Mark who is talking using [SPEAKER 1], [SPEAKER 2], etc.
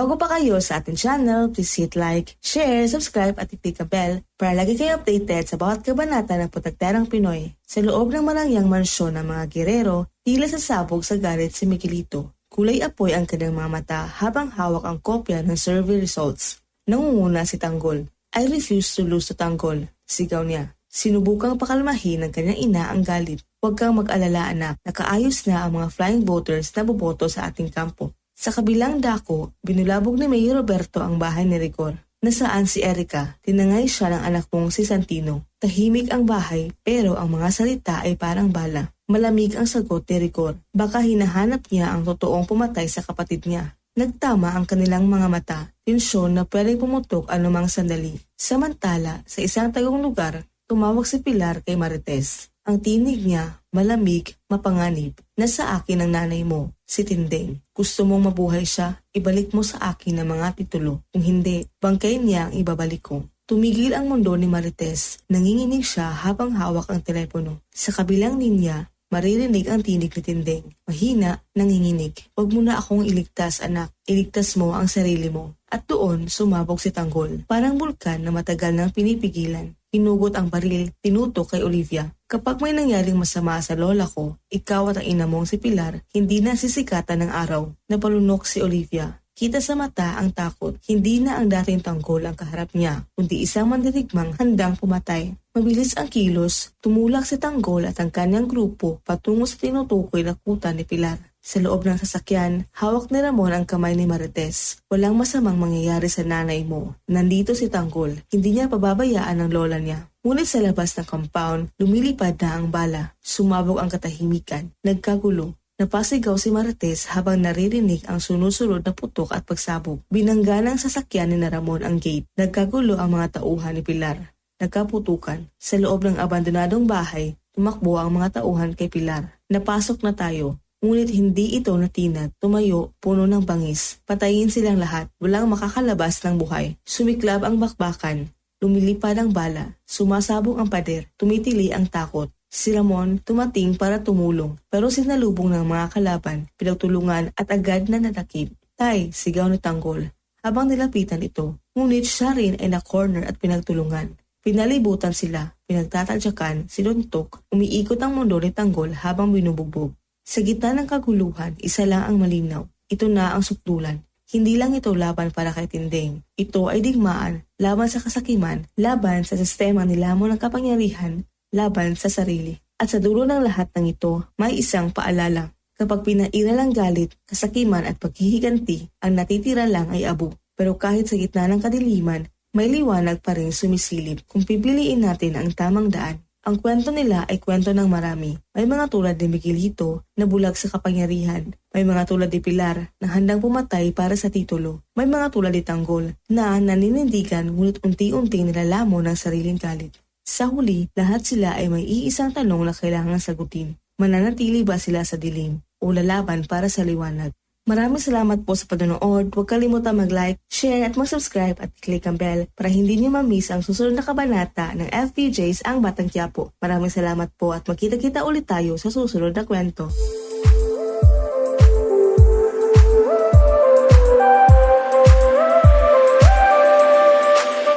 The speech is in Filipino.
[SPEAKER 1] bago pa kayo sa ating channel, please hit like, share, subscribe at i-click ang bell para lagi kayo updated sa bawat kabanata ng Putagterang Pinoy. Sa loob ng marangyang mansyon ng mga gerero, tila sasabog sa galit si Miguelito. Kulay apoy ang kanyang mga mata habang hawak ang kopya ng survey results. Nangunguna si Tanggol. I refuse to lose to Tanggol, sigaw niya. Sinubukang pakalmahin ng kanyang ina ang galit. Huwag kang mag-alala anak, nakaayos na ang mga flying voters na boboto sa ating kampo. Sa kabilang dako, binulabog ni Mayor Roberto ang bahay ni Rigor. Nasaan si Erica? Tinangay siya ng anak mong si Santino. Tahimik ang bahay pero ang mga salita ay parang bala. Malamig ang sagot ni Rigor. Baka hinahanap niya ang totoong pumatay sa kapatid niya. Nagtama ang kanilang mga mata, tensyon na pwedeng pumutok anumang sandali. Samantala, sa isang tagong lugar, tumawag si Pilar kay Marites. Ang tinig niya, malamig, mapanganib. Nasa akin ang nanay mo, si Tindeng. Gusto mong mabuhay siya, ibalik mo sa akin ang mga titulo. Kung hindi, bangkay niya ang ibabalik ko. Tumigil ang mundo ni Marites. Nanginginig siya habang hawak ang telepono. Sa kabilang linya, maririnig ang tinig ni Tindeng. Mahina, nanginginig. Huwag mo na akong iligtas, anak. Iligtas mo ang sarili mo. At doon, sumabog si Tanggol. Parang bulkan na matagal nang pinipigilan. Inugot ang baril, tinutok kay Olivia. Kapag may nangyaring masama sa lola ko, ikaw at ang ina mong si Pilar, hindi na sisikatan ng araw. Napalunok si Olivia. Kita sa mata ang takot. Hindi na ang dating tanggol ang kaharap niya, kundi isang mandirigmang handang pumatay. Mabilis ang kilos, tumulak si Tanggol at ang kanyang grupo patungo sa tinutukoy na kuta ni Pilar. Sa loob ng sasakyan, hawak ni Ramon ang kamay ni Marites. Walang masamang mangyayari sa nanay mo. Nandito si Tanggol. Hindi niya pababayaan ang lola niya. Ngunit sa labas ng compound, lumilipad na ang bala. Sumabog ang katahimikan. Nagkagulo. Napasigaw si Marites habang naririnig ang sunod-sunod na putok at pagsabog. Binangga ng sasakyan ni Ramon ang gate. Nagkagulo ang mga tauhan ni Pilar. Nagkaputukan. Sa loob ng abandonadong bahay, tumakbo ang mga tauhan kay Pilar. Napasok na tayo. Ngunit hindi ito natinag, tumayo, puno ng bangis. Patayin silang lahat, walang makakalabas ng buhay. Sumiklab ang bakbakan, lumilipad ang bala, sumasabog ang pader, tumitili ang takot. Si Ramon tumating para tumulong, pero sinalubong ng mga kalaban, pinagtulungan at agad na natakip. Tay, sigaw ni Tanggol. Habang nilapitan ito, ngunit siya rin ay na-corner at pinagtulungan. Pinalibutan sila, pinagtatadyakan, sinuntok, umiikot ang mundo ni Tanggol habang binubugbog. Sa gitna ng kaguluhan, isa lang ang malinaw. Ito na ang sukdulan. Hindi lang ito laban para kay Tindeng. Ito ay digmaan, laban sa kasakiman, laban sa sistema nilamon ng kapangyarihan, laban sa sarili. At sa dulo ng lahat ng ito, may isang paalala. Kapag pinaira ng galit, kasakiman at paghihiganti, ang natitira lang ay abo. Pero kahit sa gitna ng kadiliman, may liwanag pa rin sumisilip kung pipiliin natin ang tamang daan. Ang kwento nila ay kwento ng marami. May mga tulad ni Miguelito na bulag sa kapangyarihan. May mga tulad ni Pilar na handang pumatay para sa titulo. May mga tulad ni Tanggol na naninindigan ngunit unti-unting nilalamo ng sariling galit. Sa huli, lahat sila ay may iisang tanong na kailangan sagutin. Mananatili ba sila sa dilim o lalaban para sa liwanag? Maraming salamat po sa panonood. Huwag kalimutan mag-like, share at mag-subscribe at click ang bell para hindi niyo ma-miss ang susunod na kabanata ng FPJs ang Batang Quiapo. Maraming salamat po at magkita-kita ulit tayo sa susunod na kwento.